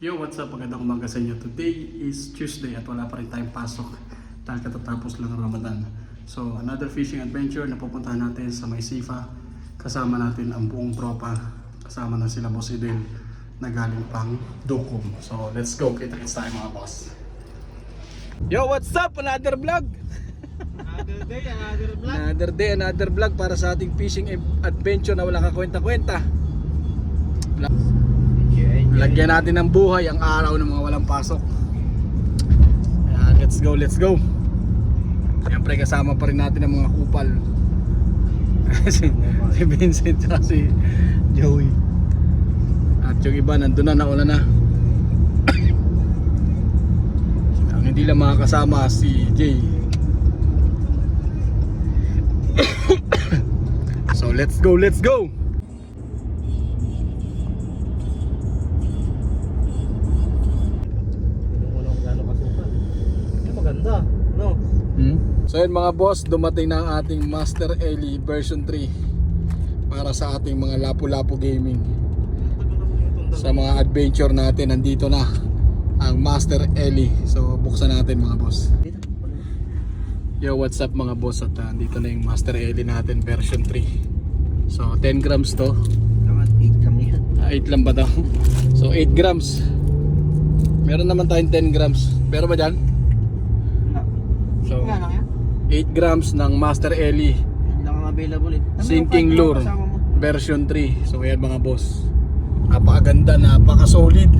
Yo, what's up? Magandang umaga sa inyo. Today is Tuesday at wala pa rin tayong pasok dahil katatapos lang ng Ramadan. So, another fishing adventure na pupuntahan natin sa May Sifa. Kasama natin ang buong tropa. Kasama na sila Boss Idel na galing pang Dukum. So, let's go. Kita-kits tayo mga boss. Yo, what's up? Another vlog! Another day, another vlog. Another day, another vlog para sa ating fishing adventure na walang kakwenta-kwenta. Lagyan natin ng buhay ang araw ng mga walang pasok. Ayan, let's go, let's go. Siyempre kasama pa rin natin ang mga kupal. si, si Vincent at si Joey. At yung iba nandun na, nauna na. ang hindi lang makakasama si Jay. so let's go, let's go! Ay, maganda. No? Hmm? So yun mga boss, dumating na ang ating Master Ellie version 3 para sa ating mga lapu-lapu gaming. Sa mga adventure natin, nandito na ang Master Ellie. So buksan natin mga boss. Yo, what's up mga boss? At uh, dito na yung Master Ellie natin version 3. So 10 grams to. Naman, 8 lang yan. Ah, 8 lang ba daw? So 8 grams. Meron naman tayong 10 grams. Pero ba dyan? So Nga lang yan. 8 grams ng Master lang ang available eh. Ano Sinking yung lure kasama mo? version 3. So ayan mga boss. Napakaganda, napaka-solid.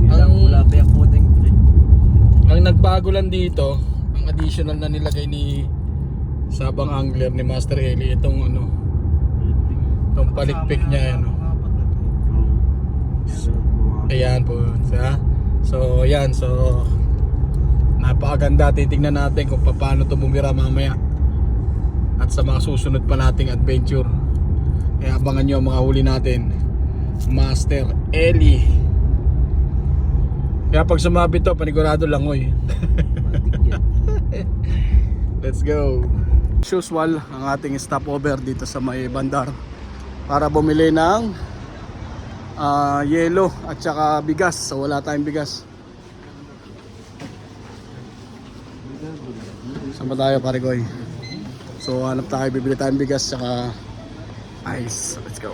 Ilang Ang- wala pa yung puting pre. Ang nagbago lang dito, ang additional na nilagay ni Sabang Angler ni Master Eli itong ano, itong palikpik niya ano. Ayan po, sa So ayan, so napakaganda titingnan natin kung paano to bumira mamaya. At sa mga susunod pa nating adventure. Kaya abangan nyo ang mga huli natin. Master Eli. Kaya pag sumabit to, panigurado lang oy. Let's go. As usual, ang ating stopover dito sa may bandar para bumili ng ah, yelo at saka bigas. So wala tayong bigas. Saan ba tayo pare Goy? So hanap tayo, bibili tayong bigas saka ice. Let's go.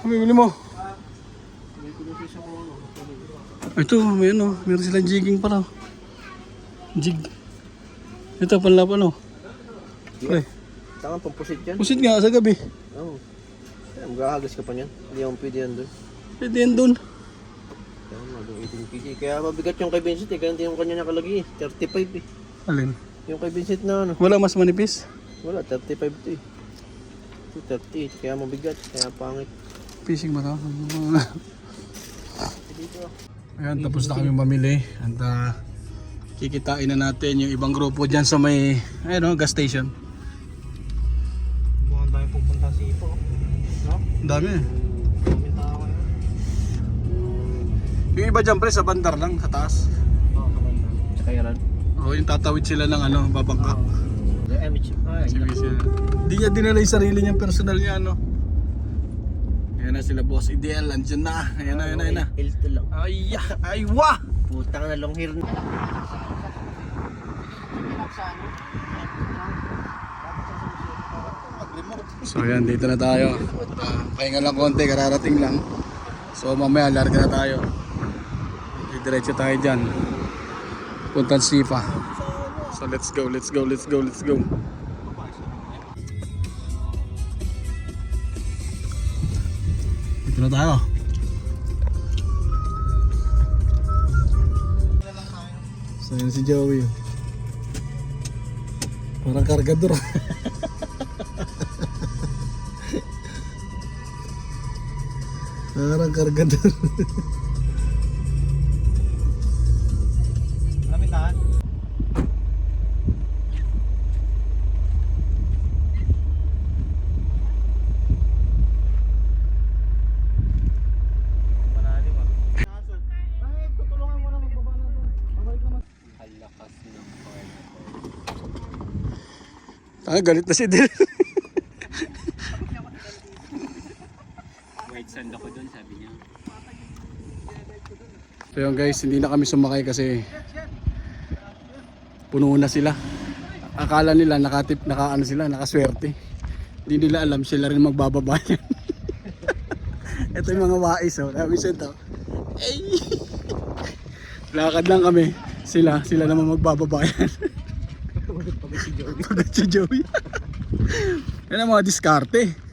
Ano bibili mo? Ito, may ano, meron silang jigging pala. Jig. Ito, panlap ano. Pre, Tama pang pusit yan. pusit nga sa gabi. Oo. Kaya Maghahagas ka pa niyan. Hindi akong pwede yan doon. Pwede yan doon. Kaya doon 18 kg. Kaya mabigat yung kay Vincent eh. Ganun din yung kanya nakalagay eh. 35 eh. Alin? Yung kay Vincent na ano. Wala mas manipis. Wala, 35 to eh. Ito 38. Kaya mabigat. Kaya pangit. Fishing ba to? Dito. Ayan, tapos na kami mamili. At ah, kikitain na natin yung ibang grupo dyan sa may, ayun o, gas station. Mukhang tayo pupunta sa Ipo. No? Ang dami eh. Yung iba dyan pre, sa bandar lang, sa taas. Oo, kabanda. Tsaka yaran. O, yung tatawid sila ng ano, babangka. Eh, may chip. Ay, Si Vincent. Di niya dinala yung sarili niyang personal niya, ano. Ayan na sila boss ideal, andyan na. Ayan na, ayan na, ayan na. Hilto lang. Ay, ay, wah! Putang na long hair na. So ayan, dito na tayo. Uh, pahinga lang konti, kararating lang. So mamaya, larga na tayo. Diretso tayo dyan. Puntan Sipa. So let's go, let's go, let's go, let's go. Dito na tayo. So yan si Joey. Parang kargador. Parang kargador. Ah, galit na si Del. White sand ako dun, sabi niya. So yun guys, hindi na kami sumakay kasi puno na sila. Akala nila nakatip, naka ano sila, nakaswerte. Hindi nila alam sila rin magbababa yan. Ito yung mga wais oh. Sabi siya to. Ay! Lakad lang kami. Sila, sila naman magbababa yan. Pagod si Joey. Yan ang mga diskarte.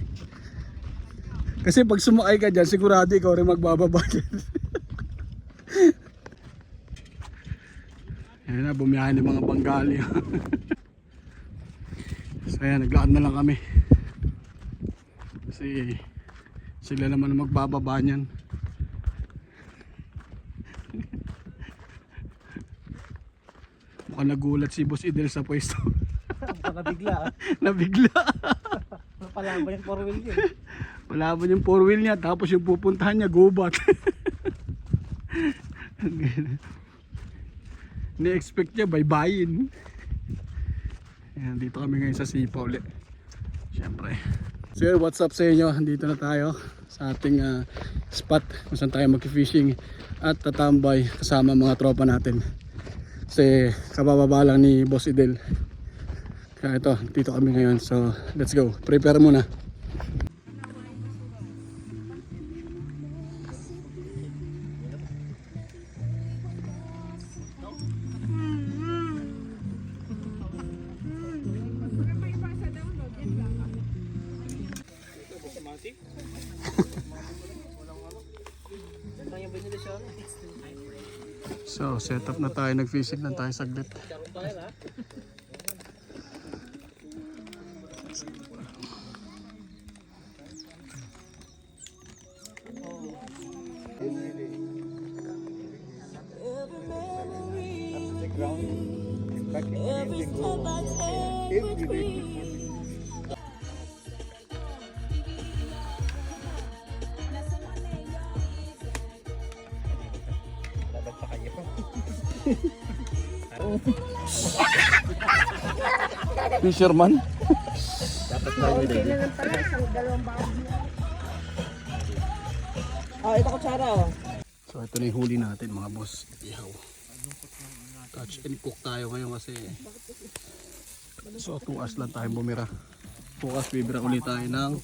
Kasi pag sumakay ka dyan, sigurado ikaw rin magbababa. Ayan na, bumiyahin ng mga Bengali. so ayan, naglakad na lang kami. Kasi sila naman magbababa niyan. Mukhang nagulat si Boss Idel sa pwesto. Baka bigla. Nabigla. Napalaban yung four wheel. Wala ba yung four wheel niya tapos yung pupuntahan niya gubat. Ni-expect niya baybayin. Ayan, dito kami ngayon sa Sipa ulit. Siyempre. So yun, what's up sa inyo? Dito na tayo sa ating ah, spot kung saan tayo mag-fishing at tatambay kasama mga tropa natin. Kasi kabababa lang ni Boss Idel. Kaya ito, dito kami ngayon. So, let's go. Prepare muna. So, set up na tayo. Nag-fishing lang tayo saglit. Fisherman? Ah, ito kutsara oh. So, ito na yung huli natin mga boss. Ihaw. Touch and cook tayo ngayon kasi So, 2 hours lang tayo bumira. Bukas bibira ulit tayo ng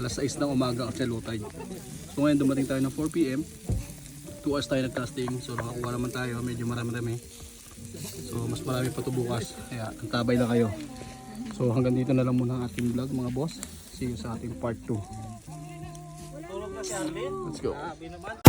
alas 6 ng umaga kasi low tide. So, ngayon dumating tayo ng 4pm. 2 hours tayo nag-casting. So, nakakuha naman tayo. Medyo marami-rami. So, mas marami pa ito bukas. Kaya, antabay na kayo. So, hanggang dito na lang muna ang ating vlog mga boss. See you sa ating part 2. Tulog na si Arvin. Let's go. Naman.